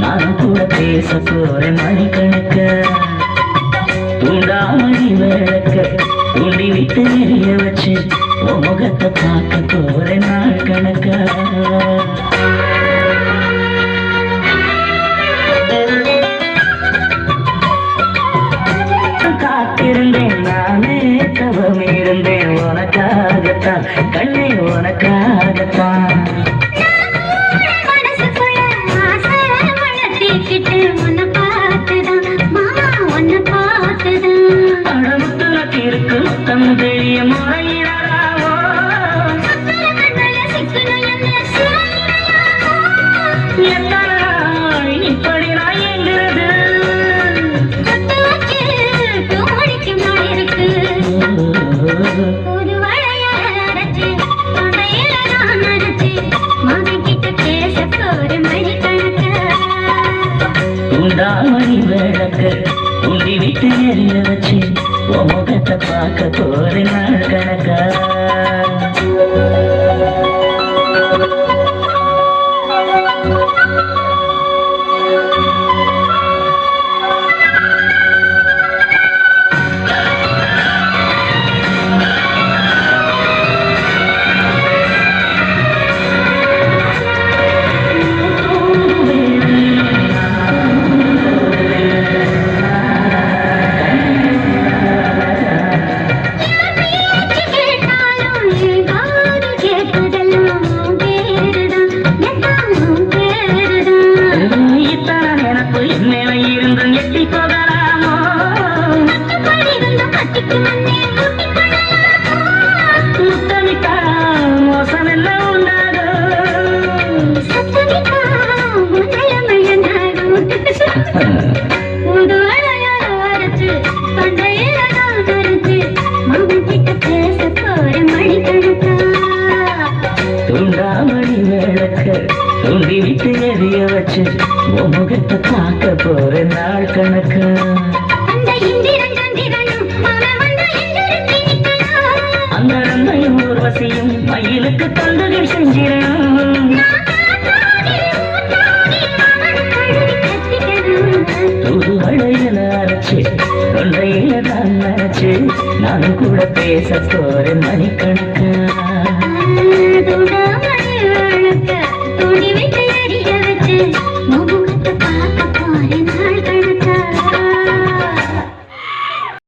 நான் கூட பேச போற மணிக்கணக்க உண்டாமணி விளக்க ஒளி விட்டு எரிய வச்சு உன் முகத்தை பார்க்க போற நாள் கணக்கா? காத்திருந்தேன் நானே தவம் இருந்தேன். உனக்காகத்தான் கண்ணே உனக்காகத்தான். மனசுக்குள்ள ஆசை மனத்திக்கிட்டு இருக்கு முத்தம் எத்தனை இப்படி நான் எங்கிறது அரைச்சு, தொண்டையில நான் மகன் கிட்ட பேச போற உண்டாமணி விளக்கு உண்டி விட்டு எரிய வச்சு உன் முகத்தை பார்க்க போறேன் வச்சு உன் முகத்தை பார்க்க போறேன் நாள் கணக்கா. அந்த நன்மையும் ஊர்வசியும் மயிலுக்கு தொண்டுகள் செஞ்சிடும் நான் காத்தாடி, ஊத்தாடி, அவன் கழுவி கத்திக்கணும். தூது வளையல அரைச்சு தொண்டையில நான் நினைச்சு நானும் கூட பேச போறேன் மணிக்கணக்கா. துண்டாமணி விளக்க, துணி Mm-hmm.